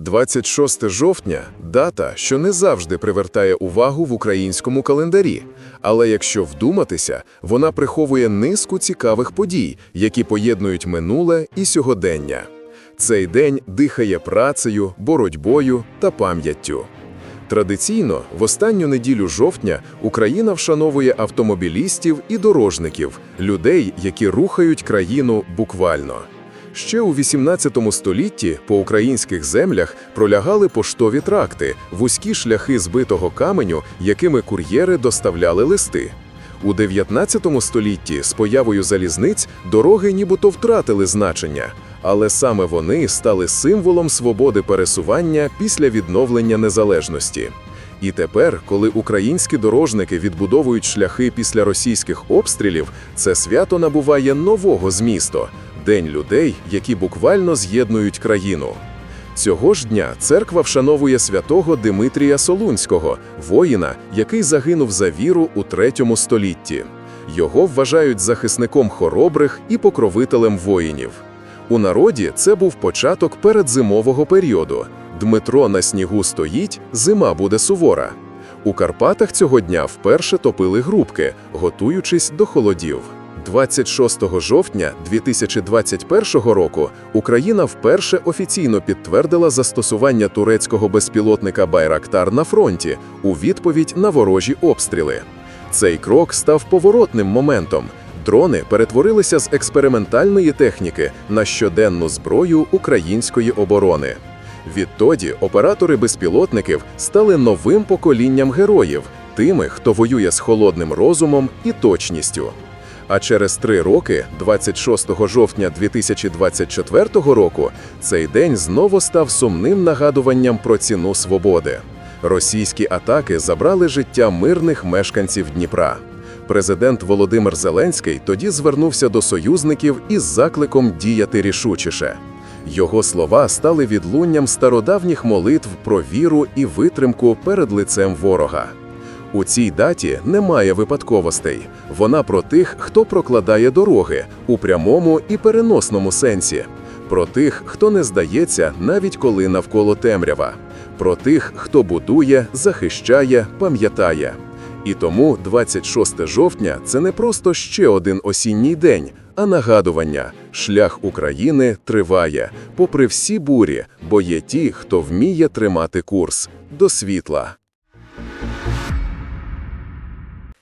26 жовтня дата, що не завжди привертає увагу в українському календарі. Але якщо вдуматися, вона приховує низку цікавих подій, які поєднують минуле і сьогодення. Цей день дихає працею, боротьбою та пам'яттю. Традиційно, в останню неділю жовтня Україна вшановує автомобілістів і дорожників, людей, які рухають країну буквально. Ще у 18 столітті по українських землях пролягали поштові тракти, вузькі шляхи збитого каменю, якими кур'єри доставляли листи. У 19 столітті з появою залізниць дороги нібито втратили значення, але саме вони стали символом свободи пересування після відновлення незалежності. І тепер, коли українські дорожники відбудовують шляхи після російських обстрілів, це свято набуває нового змісту – День людей, які буквально з'єднують країну. Цього ж дня церква вшановує святого Димитрія Солунського, воїна, який загинув за віру у третьому столітті. Його вважають захисником хоробрих і покровителем воїнів. У народі це був початок передзимового періоду. Дмитро на снігу стоїть, зима буде сувора. У Карпатах цього дня вперше топили грубки, готуючись до холодів. 26 жовтня 2021 року Україна вперше офіційно підтвердила застосування турецького безпілотника Байрактар на фронті у відповідь на ворожі обстріли. Цей крок став поворотним моментом. Дрони перетворилися з експериментальної техніки на щоденну зброю української оборони. Відтоді оператори безпілотників стали новим поколінням героїв, тими, хто воює з холодним розумом і точністю. А через три роки, 26 жовтня 2024 року, цей день знову став сумним нагадуванням про ціну свободи. Російські атаки забрали життя мирних мешканців Дніпра. Президент Володимир Зеленський тоді звернувся до союзників із закликом діяти рішучіше. Його слова стали відлунням стародавніх молитв про віру і витримку перед лицем ворога. У цій даті немає випадковостей. Вона про тих, хто прокладає дороги у прямому і переносному сенсі, про тих, хто не здається, навіть коли навколо темрява, про тих, хто будує, захищає, пам'ятає. І тому 26 жовтня це не просто ще один осінній день, а нагадування: шлях України триває, попри всі бурі, бо є ті, хто вміє тримати курс до світла.